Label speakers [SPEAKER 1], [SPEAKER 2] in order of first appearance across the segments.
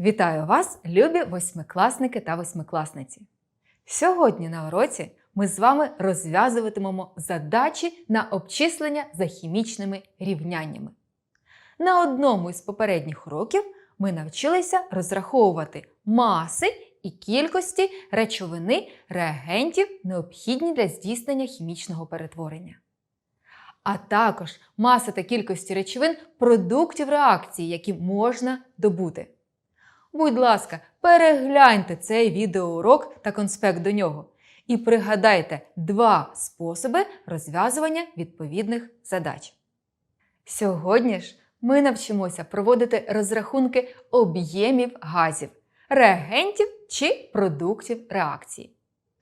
[SPEAKER 1] Вітаю вас, любі восьмикласники та восьмикласниці! Сьогодні на уроці ми з вами розв'язуватимемо задачі на обчислення за хімічними рівняннями. На одному із попередніх уроків ми навчилися розраховувати маси і кількості речовини реагентів, необхідні для здійснення хімічного перетворення. А також маси та кількості речовин продуктів реакції, які можна добути. Будь ласка, перегляньте цей відеоурок та конспект до нього і пригадайте два способи розв'язування відповідних задач. Сьогодні ж ми навчимося проводити розрахунки об'ємів газів, реагентів чи продуктів реакції.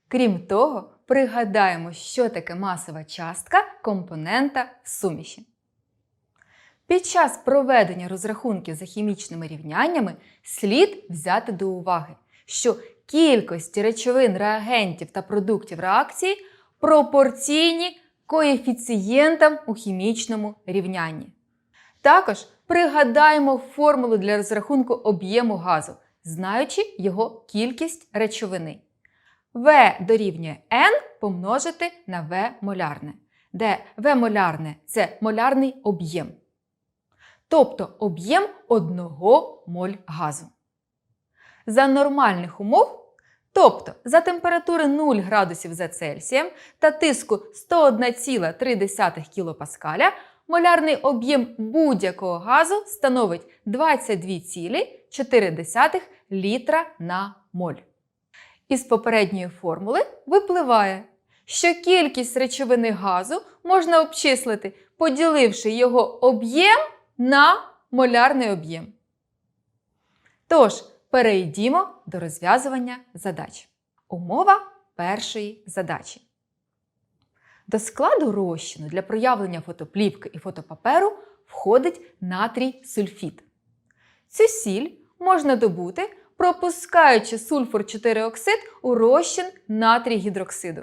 [SPEAKER 1] Крім того, пригадаємо, що таке масова частка компонента в суміші. Під час проведення розрахунків за хімічними рівняннями слід взяти до уваги, що кількості речовин, реагентів та продуктів реакції пропорційні коефіцієнтам у хімічному рівнянні. Також пригадаємо формулу для розрахунку об'єму газу, знаючи його кількість речовини. В дорівнює n помножити на В молярне, де В молярне це молярний об'єм. Тобто об'єм 1 моль газу. За нормальних умов, тобто за температури 0 градусів за Цельсієм та тиску 101,3 кПа, молярний об'єм будь-якого газу становить 22,4 літра на моль. Із попередньої формули випливає, що кількість речовини газу можна обчислити, поділивши його об'єм на молярний об'єм. Тож, перейдімо до розв'язування задач. Умова першої задачі. До складу розчину для проявлення фотоплівки і фотопаперу входить натрій сульфід. Цю сіль можна добути, пропускаючи сульфур 4 оксид у розчин натрій гідроксиду.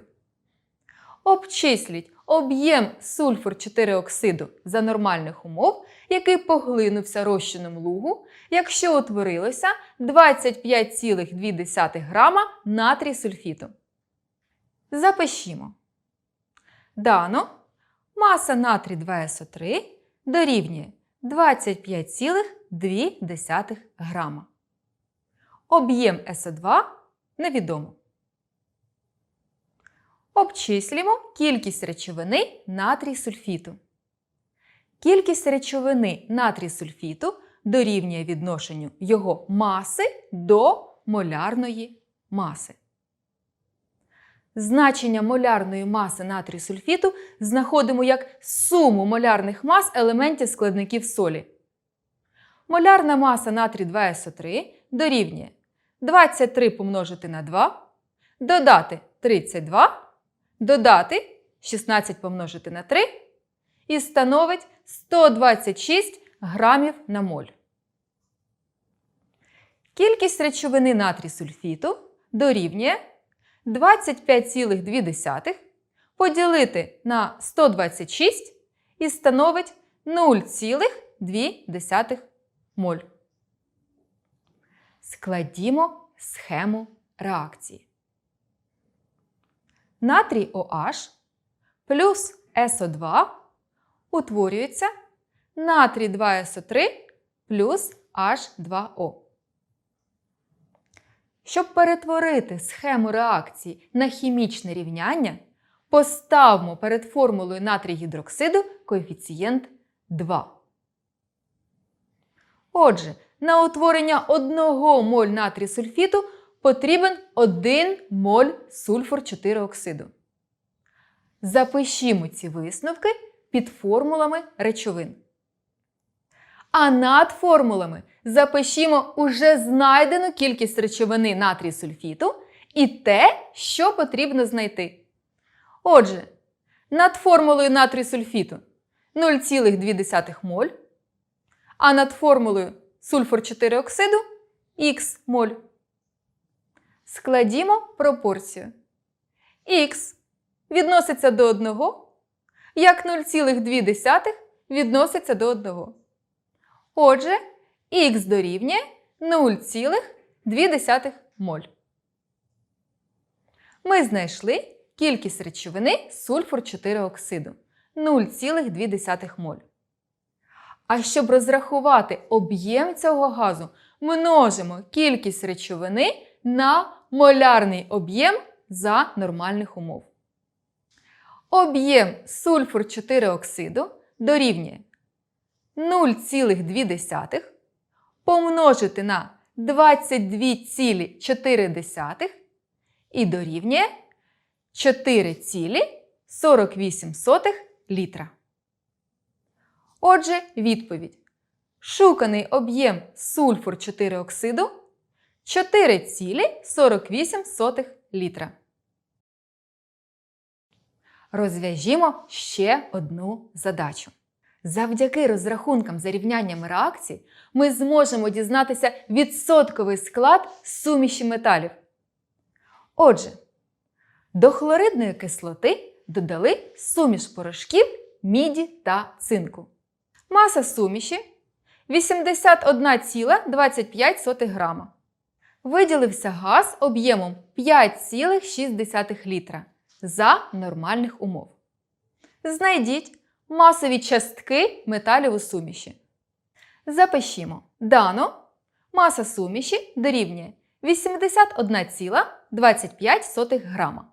[SPEAKER 1] Обчисліть об'єм сульфур 4 оксиду за нормальних умов, який поглинувся розчином лугу, якщо утворилося 25,2 грама натрій сульфіту. Запишімо. Дано маса натрій 2СО3 дорівнює 25,2 грама. Об'єм СО2 невідомо. Обчислюємо кількість речовини натрій сульфіту. Кількість речовини натрій сульфіту дорівнює відношенню його маси до молярної маси. Значення молярної маси натрій сульфіту знаходимо як суму молярних мас елементів складників солі. Молярна маса натрій 2СО3 дорівнює 23 помножити на 2, додати 32 додати 16 помножити на 3 і становить 126 грамів на моль. Кількість речовини натрій сульфіту дорівнює 25,2 поділити на 126 і становить 0,2 моль. Складімо схему реакції натрій OH плюс СО2 утворюється натрій 2СО3 плюс H2O. Щоб перетворити схему реакції на хімічне рівняння, поставмо перед формулою натрій гідроксиду коефіцієнт 2. Отже, на утворення 1 моль натрій сульфіту потрібен 1 моль сульфур 4 оксиду. Запишімо ці висновки під формулами речовин. А над формулами запишімо уже знайдену кількість речовини натрій сульфіту і те, що потрібно знайти. Отже, над формулою натрій сульфіту 0,2 моль, а над формулою сульфур 4 оксиду х моль. Складімо пропорцію. Х відноситься до 1, як 0,2 відноситься до 1. Отже, х дорівнює 0,2 моль. Ми знайшли кількість речовини сульфур 4 оксиду 0,2 моль. А щоб розрахувати об'єм цього газу, множимо кількість речовини на молярний об'єм за нормальних умов. Об'єм сульфур 4 оксиду дорівнює 0,2 помножити на 22,4 і дорівнює 4,48 літра. Отже, відповідь. Шуканий об'єм сульфур 4 оксиду 4,48 літра. Розв'яжімо ще одну задачу. Завдяки розрахункам за рівняннями реакцій ми зможемо дізнатися відсотковий склад суміші металів. Отже, до хлоридної кислоти додали суміш порошків міді та цинку. Маса суміші 81,25 грама. Виділився газ об'ємом 5,6 літра за нормальних умов. Знайдіть масові частки металів у суміші. Запишімо. Дано маса суміші дорівнює 81,25 грама.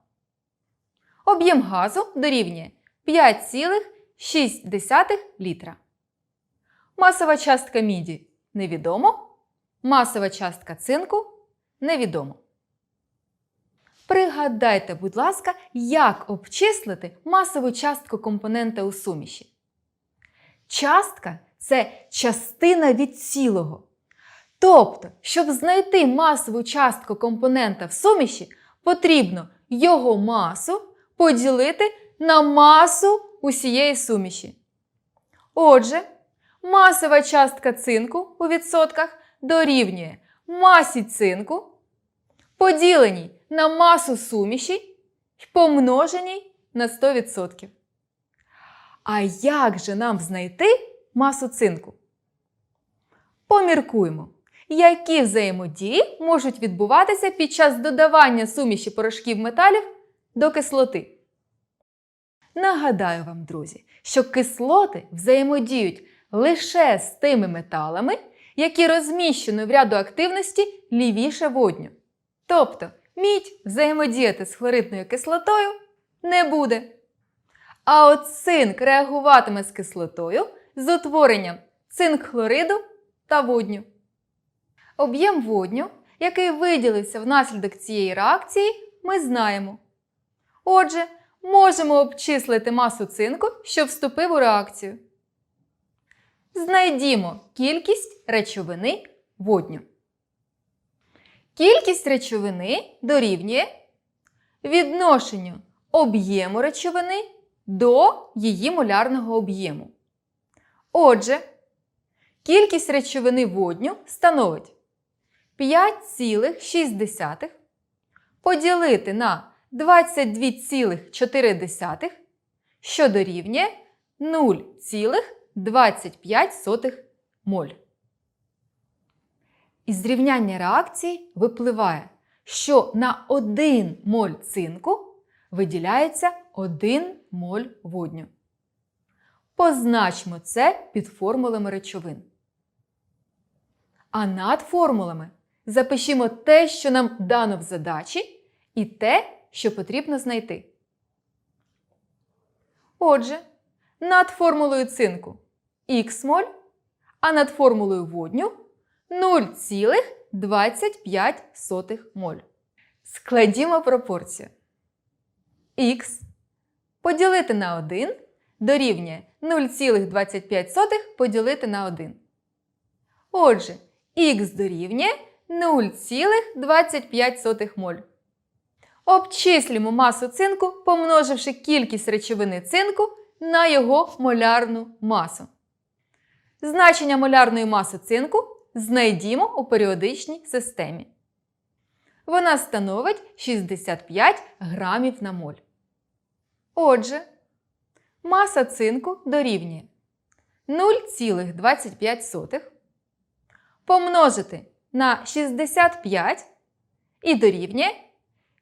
[SPEAKER 1] Об'єм газу дорівнює 5,6 літра. Масова частка міді невідомо. Масова частка цинку невідомо. Пригадайте, будь ласка, як обчислити масову частку компонента у суміші. Частка це частина від цілого. Тобто, щоб знайти масову частку компонента в суміші, потрібно його масу поділити на масу усієї суміші. Отже, масова частка цинку у відсотках дорівнює масі цинку, поділеній на масу суміші й помноженій на 100%. А як же нам знайти масу цинку? Поміркуємо, які взаємодії можуть відбуватися під час додавання суміші порошків металів до кислоти. Нагадаю вам, друзі, що кислоти взаємодіють лише з тими металами, які розміщені в ряду активності лівіше водню. Тобто мідь взаємодіяти з хлоридною кислотою не буде. А от цинк реагуватиме з кислотою з утворенням цинк-хлориду та водню. Об'єм водню, який виділився внаслідок цієї реакції, ми знаємо. Отже, можемо обчислити масу цинку, що вступив у реакцію. Знайдімо кількість речовини водню. Кількість речовини дорівнює відношенню об'єму речовини до її молярного об'єму. Отже, кількість речовини водню становить 5,6 поділити на 22,4, що дорівнює 0,25 моль. Із зрівняння реакцій випливає, що на 1 моль цинку виділяється 1 моль водню. Позначимо це під формулами речовин. А над формулами запишімо те, що нам дано в задачі, і те, що потрібно знайти. Отже, над формулою цинку х моль, а над формулою водню 0,25 моль. Складімо пропорцію. Х поділити на 1 дорівнює 0,25 поділити на 1. Отже, х дорівнює 0,25 моль. Обчислюємо масу цинку, помноживши кількість речовини цинку на його молярну масу. Значення молярної маси цинку знайдімо у періодичній системі. Вона становить 65 грамів на моль. Отже, маса цинку дорівнює 0,25 помножити на 65 і дорівнює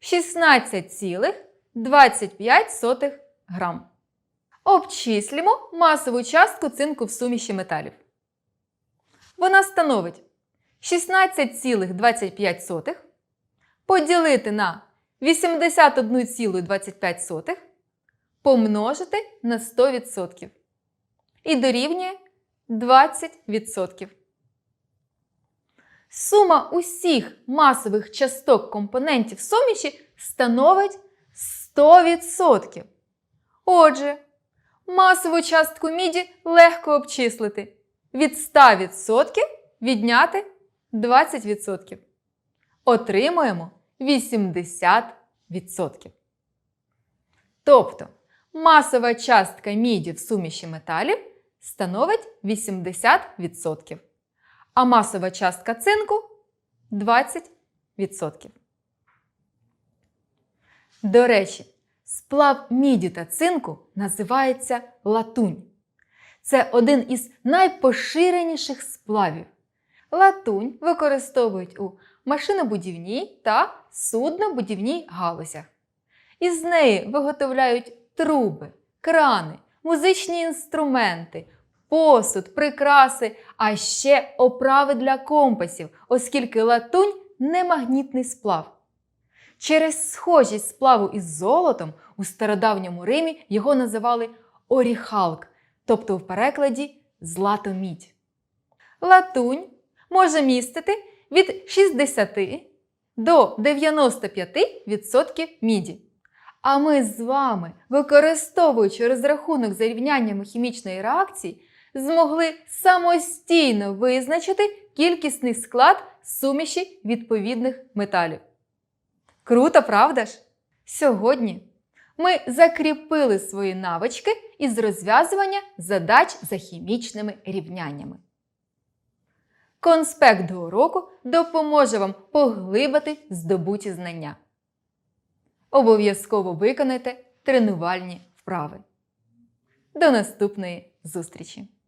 [SPEAKER 1] 16,25 грам. Обчислімо масову частку цинку в суміші металів. Вона становить 16,25 поділити на 81,25 помножити на 100% і дорівнює 20%. Сума усіх масових часток компонентів суміші становить 100%. Отже, масову частку міді легко обчислити. Від 100% відняти 20%. Отримуємо 80%. Тобто масова частка міді в суміші металів становить 80%, а масова частка цинку 20%. До речі, сплав міді та цинку називається латунь. Це один із найпоширеніших сплавів. Латунь використовують у машинобудівній та суднобудівній галузях. Із неї виготовляють труби, крани, музичні інструменти, посуд, прикраси, а ще оправи для компасів, оскільки латунь немагнітний сплав. Через схожість сплаву із золотом у стародавньому Римі його називали оріхалк, тобто в перекладі златомідь. Латунь може містити від 60 до 95% міді. А ми з вами, використовуючи розрахунок за рівняннями хімічної реакції, змогли самостійно визначити кількісний склад суміші відповідних металів. Круто, правда ж? Сьогодні ми закріпили свої навички із розв'язування задач за хімічними рівняннями. Конспект до уроку допоможе вам поглибити здобуті знання. Обов'язково виконайте тренувальні вправи. До наступної зустрічі!